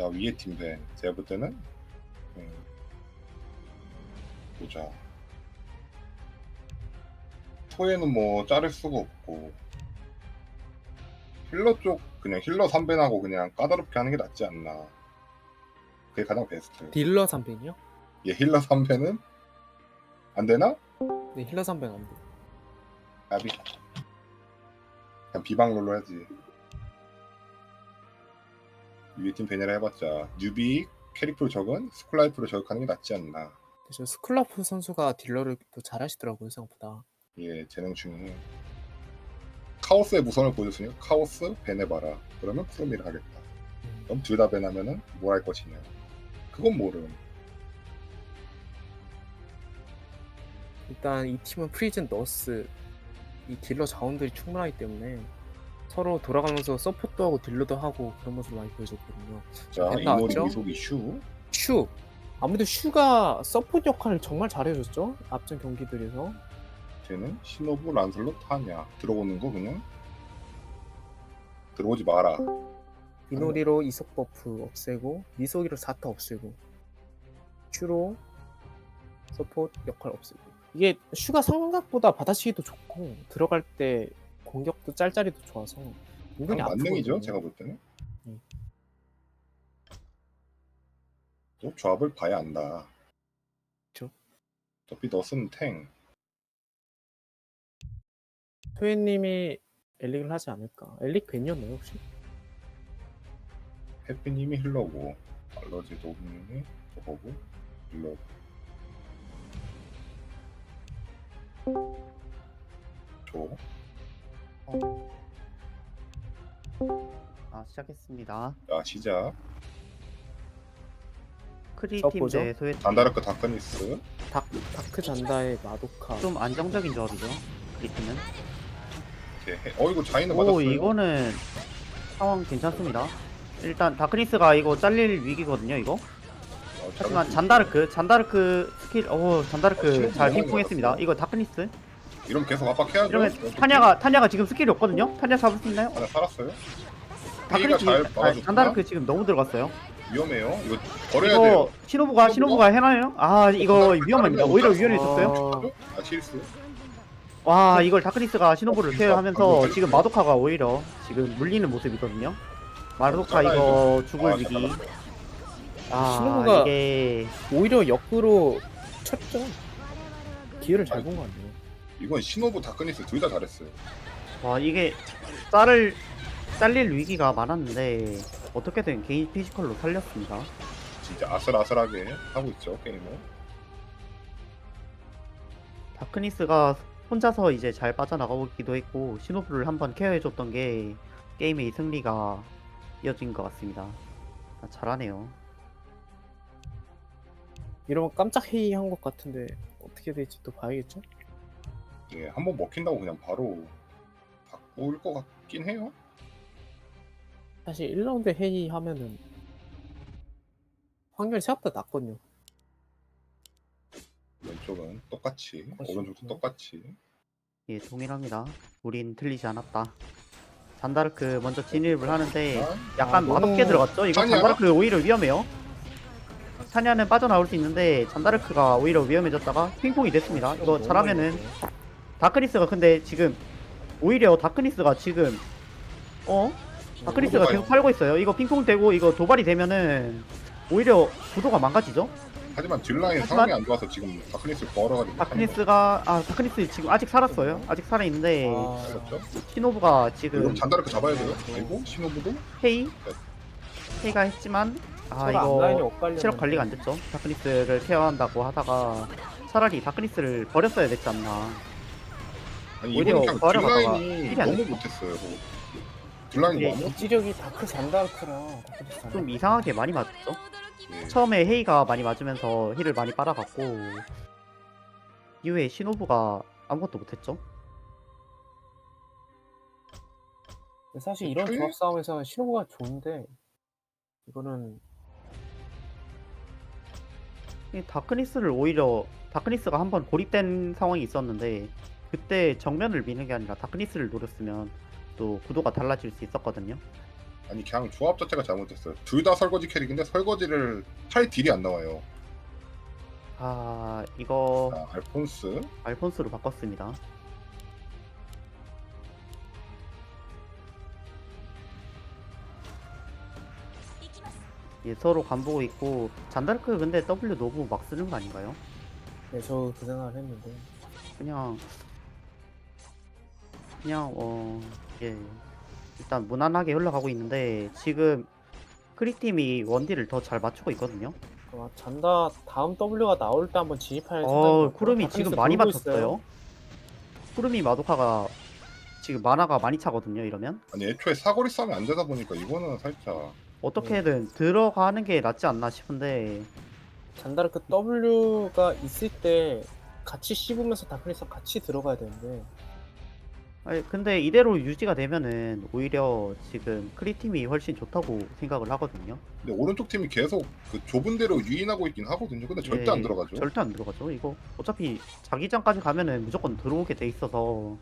자 위에 팀들 제가 볼 때는 음, 보자 토에는 뭐 자를 수가 없고 힐러 쪽 그냥 힐러 3벤하고 그냥 까다롭게 하는 게 낫지 않나 그게 가장 베스트 딜러 3벤이요? 얘 힐러 3벤은 안 되나? 네 힐러 3벤 안 돼. 야비 그냥 비방rol로 하지 위에 팀 베네라 해봤자 뉴비 캐릭프로 적은 스쿨라이프로 저격하는 게 낫지 않나. 저 스클라프 선수가 딜러를 또 잘하시더라고요 생각보다. 예 재능충이 카오스의 무선을 보여줬으니 카오스 베네바라. 그러면 프로미를 하겠다. 음. 그럼 둘다 벤하면은 뭘 할 것이냐? 그건 모름 일단 이 팀은 프리즌 너스. 이 딜러 자원들이 충분하기 때문에 서로 돌아가면서 서포트도 하고 딜러도 하고 그런 모습을 많이 보여줬거든요. 자 벤 이모리 나왔죠? 미소기 슈. 슈. 아무래도 슈가 서포트 역할을 정말 잘해줬죠? 앞전 경기들에서. 쟤는 시노부 란슬로 타냐. 들어오는 거 그냥? 들어오지 마라. 미노리로 이속 버프 없애고 미소기로 사타 없애고 슈로 서포트 역할 없애고. 이게 슈가 생각보다 받아치기도 좋고 들어갈 때 공격도 짤짤이도 좋아서 은근히 그냥 만능이죠 아프거든요. 제가 볼 때는 음. 또 조합을 봐야 한다 그쵸. 어차피 너스는 탱 토해님이 엘릭을 하지 않을까 엘릭 벤이었나요 혹시? 해피님이 힐러고 알러지 도움님이 저거고 힐러 저 아 시작했습니다. 자 시작 크리팀. 대 소외 단다르크 다크니스 다, 다크 잔다의 마도카 좀 안정적인 조합이죠. 크리팀은. 이렇게 해- 어 이거 자이는 오 맞았어요 이거는 상황 괜찮습니다. 일단 다크니스가 이거 잘릴 위기거든요. 이거. 어, 하지만 잔다르크 잔다르크 스킬 오 어, 잔다르크 지금 잘 너무 핑퐁했습니다. 잘했어. 이거 다크니스. 있- 이러면 계속 압박해야죠 이러면 타냐가 타냐가 지금 스킬이 없거든요. 타냐 잡을 수 있나요? 살았어요 페이가 잘 아, 막아줬구나 잔다르크 지금 너무 들어갔어요. 위험해요 이거 버려야 돼요 이거 시노부가 시노부가 해나요? 아 이거 위험합니다. 오히려 위험해졌어요. 어, 아 실수 와 이걸 다크니스가 시노부를 케어하면서 방금 지금 마도카가 오히려 지금 물리는 모습이거든요. 마도카. 이거 죽을 아, 위기. 아 시노부가- 이게 오히려 역으로 쳤죠 기회를 잘 본거 같네요 이건 시노부 다크니스 둘 다 잘했어요 와 이게 짤을 잘릴 위기가 많았는데 어떻게든 개인 피지컬로 살렸습니다. 진짜 아슬아슬하게 하고 있죠 게임을 다크니스가 혼자서 이제 잘 빠져나가기도 했고 시노부를 한번 케어해줬던 게 게임의 승리가 이어진 것 같습니다. 아, 잘하네요. 이러면 깜짝 회의한 것 같은데 어떻게 될지 또 봐야겠죠? 예, 한번 먹힌다고 그냥 바로 바꿀 것 같긴 해요. 사실 1라운드 회의 하면은 확률이 생각보다 낮거든요 왼쪽은 똑같이, 똑같이 오른쪽도 그렇구나. 똑같이. 예, 동일합니다. 우린 틀리지 않았다. 잔다르크 먼저 진입을 하는데 약간 아, 너무- 맛없게 들어갔죠? 이거 타냐가? 잔다르크 오히려 위험해요. 타냐는 빠져나올 수 있는데 잔다르크가 오히려 위험해졌다가 핑퐁이 됐습니다. 이거 잘하면은 다크니스가 근데 지금 오히려 다크니스가 지금 어? 다크니스가 구도가- 계속 팔고 있어요. 이거 핑퐁 되고 이거 도발이 되면은 오히려 구도가 망가지죠? 하지만 뒷라인 하지만- 상황이 안 좋아서 지금 다크니스 걸어가지고 다크니스가 아 다크니스 지금 아직 살았어요. 아직 살아 있는데 아, 그렇죠. 시노부가 지금 그럼 잔다르크 잡아야 돼요. 그리고 신호부도 페이 페이가 했지만 아 앞라인이 이거 엇갈렸는데. 체력 관리가 안 됐죠. 다크니스를 케어한다고 하다가 차라리 다크니스를 버렸어야 됐지 않나. 아니 오히려 이번 그냥 버려가다가 뒷라인이 힐이 안 너무. 못했어요. 뭐. 예, 너무 이지력이 다크 잔다크랑 다크니스 좀 이상하게 많이 맞았죠. 예. 처음에 헤이가 많이 맞으면서 힐을 많이 빨아갔고 이후에 시노부가 아무것도 못했죠. 사실 이런 그- 조합 싸움에서는 신호가 좋은데 이거는 이 다크니스를 오히려 다크니스가 한번 고립된 상황이 있었는데 그때 정면을 미는 게 아니라 다크니스를 노렸으면 또 구도가 달라질 수 있었거든요. 아니 그냥 조합 자체가 잘못됐어요. 둘 다 설거지 캐릭인데 설거지를 할 딜이 안 나와요. 아 이거 자, 알폰스 알폰스로 바꿨습니다. 예, 서로 간보고 있고 잔다르크 근데 W 너무 막 쓰는 거 아닌가요? 네, 저 그 생각을 했는데 그냥 그냥 어 예. 일단 무난하게 흘러가고 있는데 지금 크리팀이 원딜을 더 잘 맞추고 있거든요. 아, 잔다 다음 W가 나올 때 한번 진입할 어, 생각이 다크니스 지금 많이 돌고 맞췄어요. 쿠름이 마도카가 지금 만화가 많이 차거든요. 이러면 아니 애초에 사거리 싸움이 안 되다 보니까 이거는 살짝 어떻게든 들어가는 게 낫지 않나 싶은데 잔다르크 W가 있을 때 같이 씹으면서 다크니스 같이 들어가야 되는데 아니, 근데 이대로 유지가 되면은 오히려 지금 크리팀이 훨씬 좋다고 생각을 하거든요. 근데 오른쪽 팀이 계속 그 좁은 데로 유인하고 있긴 하거든요. 근데 절대 예, 안 들어가죠. 절대 안 들어가죠. 이거 어차피 자기장까지 가면은 무조건 들어오게 돼 있어서.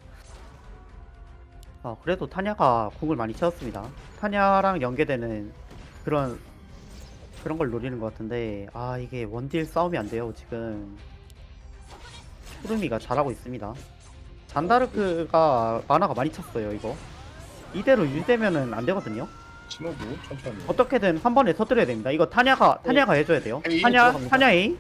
아 그래도 타냐가 궁을 많이 채웠습니다. 타냐랑 연계되는 그런 그런 걸 노리는 것 같은데 아 이게 원딜 싸움이 안 돼요 지금. 푸르미가 잘하고 있습니다. 잔다르크가 만화가 많이 찼어요 이거. 이대로 유지되면은 안 되거든요. 신호부 천천히. 어떻게든 한 번에 터뜨려야 됩니다. 이거 타냐가 타냐가 해줘야 돼요. A 타냐 들어갑니다. 타냐 A.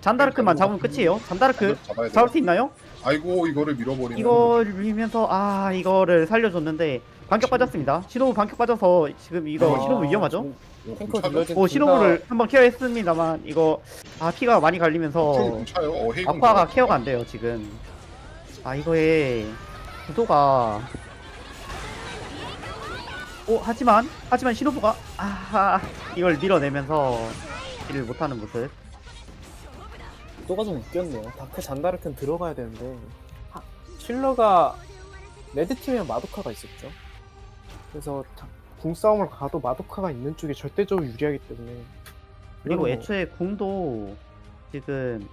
잔다르크만 잡으면 끝이에요. 잔다르크 잡아야 돼. 잡을 수 있나요? 아이고 이거를 밀어버리면 이걸 밀면서 아 이거를 살려줬는데 반격 빠졌습니다. 신호부 반격 빠져서 지금 이거 아, 신호부 위험하죠? 이거 탱커 공차죠? 딜러진 오둘 신호부를 다 한번 케어했습니다만 이거 아 피가 많이 어, 갈리면서. 어, 헤이군 아쿠아가. 케어가 안 돼요 지금. 아 이거에 구도가 오 하지만 하지만 신호부가 아 이걸 밀어내면서 딜을 못하는 모습. 또가 좀 웃겼네요. 다크 잔다르크는 들어가야 되는데 하, 킬러가 레드 팀에 마도카가 있었죠. 그래서 다- 궁싸움을 가도 마도카가 있는 쪽이 절대적으로 유리하기 때문에 그리고 애초에 궁도 지금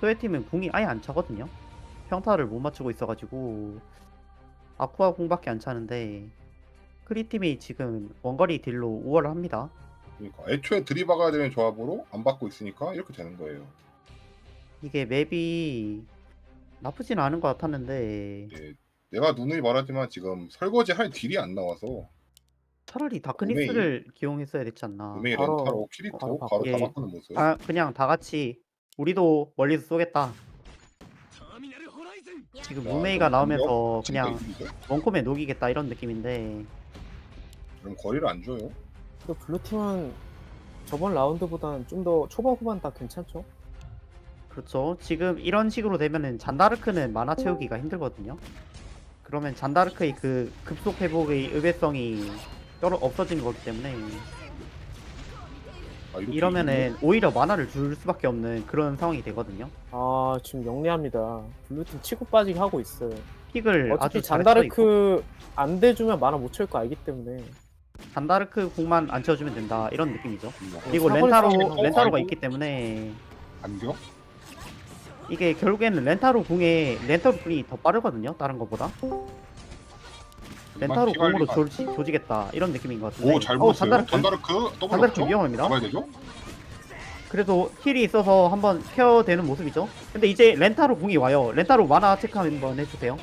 소외팀은 궁이 아예 안 차거든요. 평타를 못 맞추고 있어가지고 아쿠아 궁밖에 안 차는데 크리팀이 지금 원거리 딜로 5월을 합니다. 그러니까 애초에 들이박아야 되는 조합으로 안 받고 있으니까 이렇게 되는 거예요. 이게 맵이 나쁘진 않은 것 같았는데 예, 내가 누누이 말하지만 지금 설거지 할 딜이 안 나와서 차라리 다크니스를 기용했어야 됐지 않나. 우메이 바로- 렌타로 키리토 바로. 다 예. 바꾸는 모습. 아 그냥 다 같이 우리도 멀리서 쏘겠다. 지금 야, 무메이가 나오면서 그냥? 원콤에 녹이겠다 이런 느낌인데 그럼 거리를 안 줘요. 또 블루 팀은 저번 라운드보다는 좀 더 초반 후반 다 괜찮죠. 그렇죠. 지금 이런 식으로 되면은 잔다르크는 만화 채우기가 힘들거든요. 그러면 잔다르크의 그 급속 회복의 의외성이 떨어 없어지는 거기 때문에 아, 이렇게 이러면은 오히려 만화를 줄 수밖에 없는 그런 상황이 되거든요. 아 지금 영리합니다. 블루 팀 치고 빠지게 하고 있어요. 픽을 어차피 아주 잘했어 이거. 잔다르크 안 대주면 만화 못 채울 거 알기 때문에 잔다르크 궁만 안 채워주면 된다 이런 느낌이죠. 이기죠. 그리고 사거리 렌타로 싸움에서 렌타로가 아이고. 있기 때문에 반격? 이게 결국에는 렌타로 궁에 렌타로 궁이 더 빠르거든요. 다른 것보다. 렌타로 궁으로 조지, 조지겠다 이런 느낌인 것 같은데. 오잘 어, 보았어요. 잔다르크 잔다르크 더블 잔다르크 없죠? 위험합니다. 잡아야 되죠? 그래도 힐이 있어서 한번 케어되는 모습이죠. 근데 이제 렌타로 궁이 와요. 렌타로 만화 체크 한번 해주세요.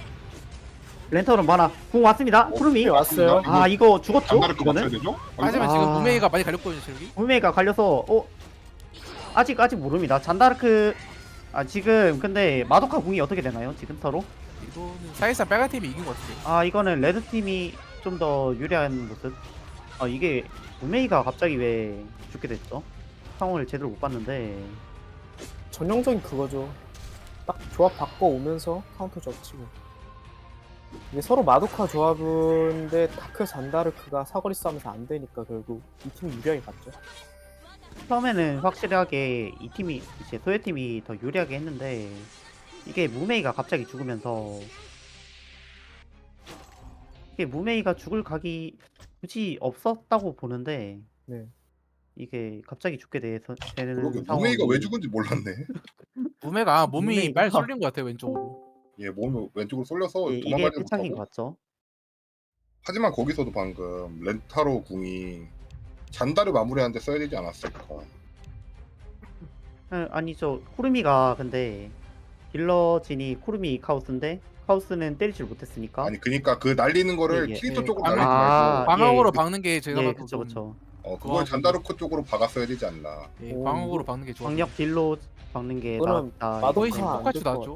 렌타로 만화 궁 왔습니다. 푸르미. 네, 왔어요. 아 이거 죽었죠? 잔다르크 맞춰야 이거는 되죠? 하지만 아. 지금 무메이가 많이 갈렸거든요 저기 울메이가 갈려서 어 아직 아직 모릅니다. 잔다르크 아 지금 근데 마도카 궁이 어떻게 되나요? 지금 서로? 이거는 사실상 빨간 팀이 이긴 것 같은데 아 이거는 레드 팀이 좀 더 유리한 모습. 아 이게 울메이가 갑자기 왜 죽게 됐죠? 상황을 제대로 못 봤는데 전형적인 그거죠. 딱 조합 바꿔 오면서 카운터 적치고. 이게 서로 마도카 조합인데 다크 잔다르크가 사거리 싸움에서 안 되니까 결국 이 팀이 유리하게 갔죠. 처음에는 확실하게 이 팀이 이제 소외 팀이 더 유리하게 했는데 이게 무메이가 갑자기 죽으면서 이게 무메이가 죽을 각이 굳이 없었다고 보는데 네. 이게 갑자기 죽게 돼서 되는 그러게 상황이 무메이가 왜 죽은지 몰랐네. 무메가 몸이 무메이가- 빨 쏠린 것 같아요 왼쪽으로 예, 몸을 왼쪽으로 쏠려서 예, 이게 도망가지 패착인 못하고 것 같죠. 하지만 거기서도 방금 렌타로 궁이 잔다를 마무리하는데 써야 되지 않았을까? 아, 아니죠. 쿠르미가 근데 딜러 진이 쿠르미 카우스인데 카우스는 때리질 못했으니까. 아니 그니까 그 날리는 거를 예, 예. 키리토 예. 쪽으로 아, 날리지 아, 말고 방어으로 예. 박는 게 제가 예, 봐도 그쵸 좀- 그쵸. 어 그걸 잔다르크 쪽으로 박았어야 되지 않나? 예, 오, 방어으로 박는 게 좋아. 광역 딜로 박는 게 낫다. 지금 안 똑같이 될것? 같아요.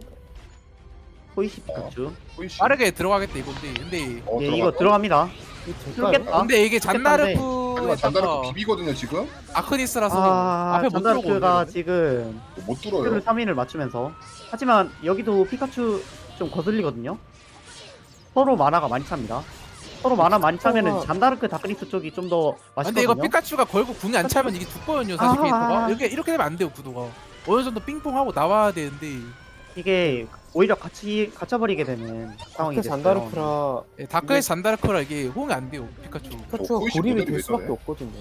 호이시 피카츄. 호이씨. 빠르게 들어가겠다 이건데 근데 어, 예, 이거 들어갔다. 들어갑니다. 이거 될까요? 뚫겠다. 근데 이게 하지만 잔나르 크에다가 잔다르크 비비거든요 지금 아크니스라서 아, 앞에 못 들어오고 잔다르크가 오는데. 지금 못 큐를 뚫어요. 3인을 맞추면서 하지만 여기도 피카츄 좀 거슬리거든요. 서로 만화가 많이 찹니다. 서로 만화 많이 차면은 피카츄가- 잔다르크 다크니스 쪽이 좀 더 아, 근데 이거 맛있거든요. 피카츄가 걸고 궁이 안 차면 이게 죽거든요 사실 아, 캐릭터가 아. 이렇게 이렇게 되면 안 돼요 구도가 어느 정도 삥뽕하고 나와야 되는데 이게 오히려 같이 갇혀버리게 되는 상황이 됐어요. 잔다르크라 예, 다크에서 잔다르크라 이게 호응이 안 돼요 피카츄 피카츄가 호이시 고립이 모델이 될왜 수밖에? 없거든요.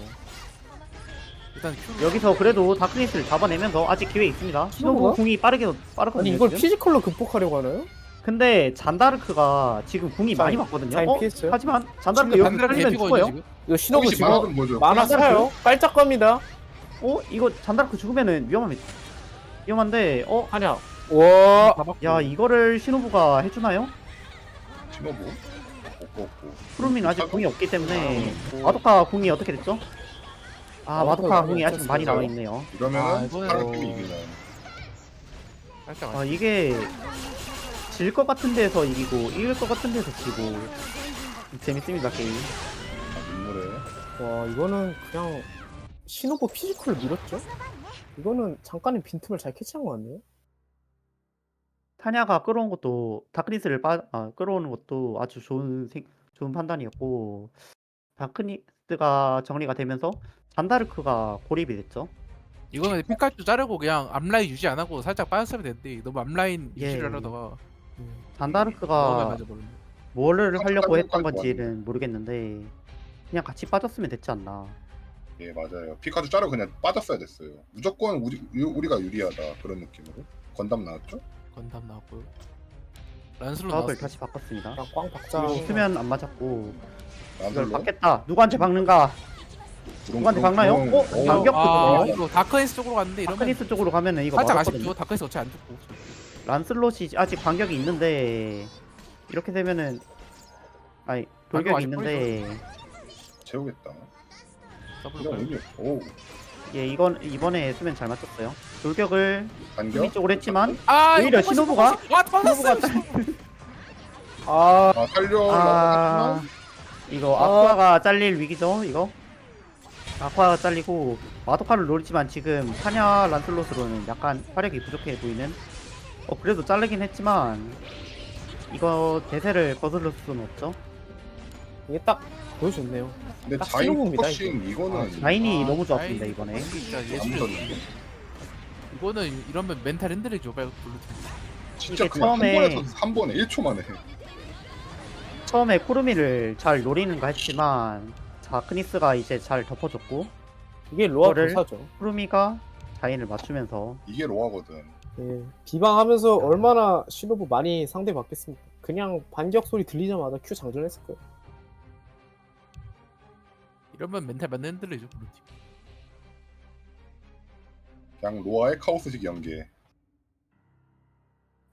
일단 큐 여기서 그래도 다크니스를 잡아내면서 아직 기회 있습니다. 시노부가? 궁이 빠르게 빠르거든요. 아니 이걸 지금. 피지컬로 극복하려고 하나요? 근데 잔다르크가 지금 궁이 자인- 많이 맞거든요. 자인 어? 피했어요? 하지만 잔다르크 여기 잔다르크 살리면 죽어요. 지금 이거 신호부 지금 만화 차요? 깔짝 갑니다. 어? 이거 잔다르크 죽으면은 위험합니다. 위험한데 어? 한약. 와. 야 이거를 시노부가 해주나요? 신호부. 없고 없고. 프로민 아직 궁이 없기 때문에 아, 마도카 궁이 어떻게 됐죠? 아 마도카 마도카 궁이 궁이 아직. 많이 남아 있네요. 이러면은 아, 이거는- 다른 팀이 이기는. 살짝 아 이게 질 것 같은 데서 이기고 이길 것 같은 데서 지고 재밌습니다 게임. 아, 눈물에. 와 이거는 그냥 신호부 피지컬을 밀었죠? 이거는 잠깐의 빈틈을 잘 캐치한 것 같네요. 타냐가 끌어온 것도 다크니스를 빠, 아, 끌어오는 것도 아주 좋은 생, 좋은 판단이었고 다크니스가 정리가 되면서 잔다르크가 고립이 됐죠. 이거는 피카츄 자르고 그냥 앞라인 유지 안 하고 살짝 빠졌으면 되는데 너무 앞라인 예. 유지를 하려다가 잔다르크가 맞아버렸네 뭐를 하려고 했던 것 건지는 모르겠는데 그냥 같이 빠졌으면 됐지 않나. 예 맞아요. 피카츄 자르 그냥 빠졌어야 됐어요. 무조건 우리 유- 우리가 유리하다 그런 느낌으로. 건담 나왔죠? 건담 나왔고요 란슬로 나왔어요 다시 바꿨습니다. 그냥 꽝 박자. 수면 안 맞았고 이걸 란슬로. 받겠다. 누구한테 박는가? 누구한테 박나요? 어? 오, 반격? 아 어? 이거 다크니스 쪽으로 갔는데 이러면 다크니스 쪽으로 가면은 이거 살짝 맞았거든요. 아쉽죠 다크니스 어차피 안 죽고 란슬롯이 아직 반격이 있는데 이렇게 되면은 아니 돌격이 아직 있는데 채우겠다. 더블 가요. 의미. 오 예 이건 이번에 수면 잘 맞췄어요. 돌격을 반격. 수미 쪽으로 했지만 아 오히려 이거 신호부가? 와 터졌어 아 아 살려. 아 아... 이거 아. 아쿠아가 잘릴 위기죠 이거 아쿠아가 잘리고 마도카를 노리지만 지금 타냐 란슬롯으로는 약간 화력이 부족해 보이는 어 그래도 자르긴 했지만 이거 대세를 거슬릴 수는 없죠 이게 딱 보여줬네요. 근데 딱 자인 포커싱 이거는 라인이 아, 너무 좋았습니다 아이, 이번에 진짜 안 예술이었네 묻었는데. 이거는 이러면 멘탈 흔들리죠 빨리 블루 팀 진짜 이게 그냥 처음에- 한 번에 서- 한 번에 1초 만에. 처음에 코르미를 잘 노리는가 했지만 자크니스가 이제 잘 덮어줬고 이게 로아 이거를- 도사죠. 코르미가 자인을 맞추면서 이게 로아거든. 예, 비방하면서 얼마나 신호부 많이 상대 받겠습니까? 그냥 반격 소리 들리자마자 큐 장전했을 거예요. 이러면 멘탈 맞는 흔들리죠 블루팀 그냥 로아의 카오스식 연계.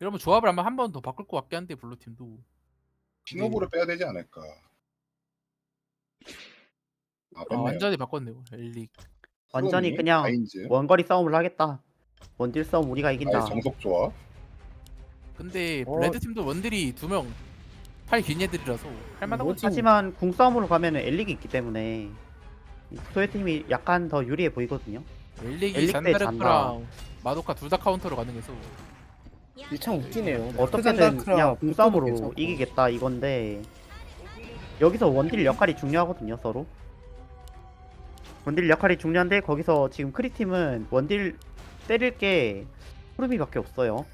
이러면 조합을 아마 한 번 더 바꿀 것 같긴 한데 블루팀도 신호부를 빼야 되지 않을까. 아, 아, 뺐네요. 완전히 바꿨네요 엘릭 완전히 그냥 아인즈, 원거리 싸움을 하겠다 원딜 싸움 우리가 이긴다 아예 정석 조합. 근데 어. 레드 팀도 원딜이 두 명 팔 긴 애들이라서 할만하고 뭐지? 하지만 궁싸움으로 가면은 엘릭이 있기 때문에 소외 팀이 약간 더 유리해 보이거든요. 엘릭이 엘릭 대 잔다르크랑 마도카 둘 다 카운터로 가능해서 일창 웃기네요. 어떻게든 그냥 궁싸움으로. 이기겠다 이건데 여기서 원딜 역할이 중요하거든요 서로. 원딜 역할이 중요한데 거기서 지금 크리팀은 원딜 때릴 게 푸르미밖에 없어요.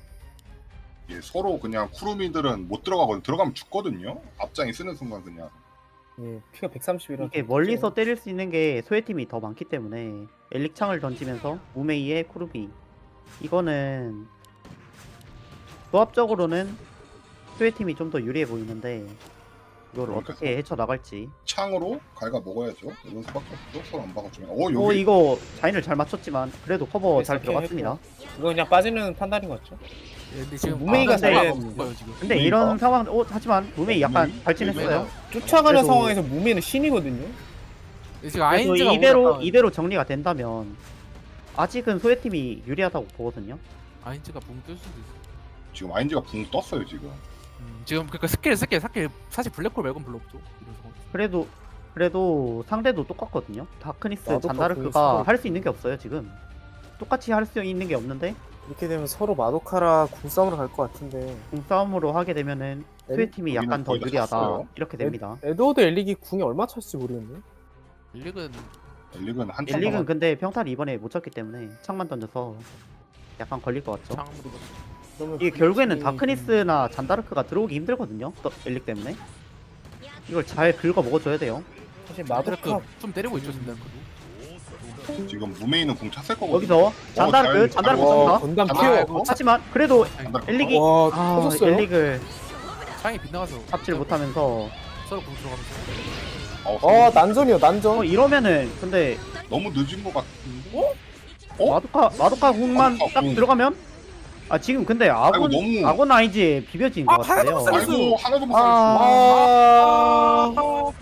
예, 서로 그냥 쿠루미들은 못 들어가거든. 들어가면 죽거든요. 앞장이 쓰는 순간 그냥. 예, 피가 130이라. 이게 멀리서 때릴 수 있는 게 소외팀이 더 많기 때문에 엘릭창을 던지면서 우메이의 쿠르비 이거는 조합적으로는 소외팀이 좀 더 유리해 보이는데 이걸 그러니까. 어떻게 헤쳐 나갈지. 창으로 갈가 먹어야죠. 이런 수밖에 없죠. 서로 안 박아주면. 어 여기 오 이거 자인을 잘 맞췄지만 그래도 커버 잘 들어갔습니다. 이거 그냥 빠지는 판단인 것 같죠? 예, 근데 지금 무메이가 아, 되는데. 거예요 지금. 근데 무메이가? 이런 상황, 오 하지만 무메이 약간 무메이? 발진했어요. 쫓아가는 그래도- 상황에서 무메는 신이거든요. 지금 그래서 아인즈가 이대로 이대로 정리가 된다면 아직은 소외팀이 유리하다고 보거든요. 아인즈가 붕 뜰 수도 있어. 지금 아인지가 붕 떴어요 지금. 음, 지금 그러니까 스킬 스킬 스킬 사실 블랙홀 말고는 별로 없죠. 이런 상황. 그래도 그래도 상대도 똑같거든요. 다크니스 나도 잔다르크가 바꾸고 할수 있는 게 없어요 지금. 똑같이 할 수 있는 게 없는데 이렇게 되면 서로 마도카라 궁싸움으로 갈 것 같은데 공싸움으로 하게 되면은 소외팀이 여기는 약간 더 거의 다 유리하다 찼어요. 이렇게 됩니다. 에드워드 엘릭이 궁이 얼마 찼을지 모르겠네. 일릭은 엘릭은 한 엘릭은 근데 평타를 이번에 못 쳤기 때문에 창만 던져서 약간 걸릴 것 같죠. 창으로 이게 그 결국에는 다크니스나 잔다르크가 들어오기 힘들거든요. 또 엘릭 때문에. 이걸 잘 긁어 먹어줘야 돼요. 사실 마도카 좀 때리고 있죠 진단크도. 지금 무메이는 궁 찼을 거거든요. 여기서 잔다르크, 잘- 잔다르크 잘- 씁니다. 와 건담 아. 이거- 하지만 그래도 잔다르크. 엘릭이 와 아, 터졌어요. 엘릭을 창이 빗나가서 잡질 못하면서 서로 공 들어가면서. 어, 어 난전이요 어, 난전. 이러면은 근데 너무 늦은 것 같은데. 어? 마도카 마도카 궁만 마도카 딱 궁. 들어가면 아 지금 근데 아군 너무- 아군 아이즈에 비벼진 것 아, 같은데요. 하나도 아이고 하나도 못 아, 살렸어.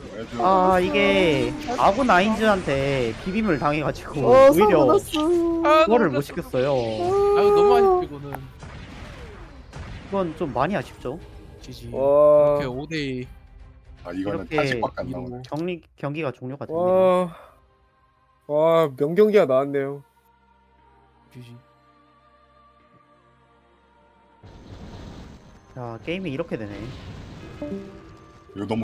아 이게 아군 아인즈한테 비빔을 당해가지고 어 오히려 아, 그거를 너무 못 시켰어요. 아유 너무 아쉽죠 이거는. 그건 좀 많이 아쉽죠. 지지. 와. 이렇게 5대2 아 이거는 이렇게 탄식밖에 안 나오네. 경기 경기가 종료가 됩니다. 와. 와 명경기가 나왔네요. 지지. 자 게임이 이렇게 되네. 이거 너무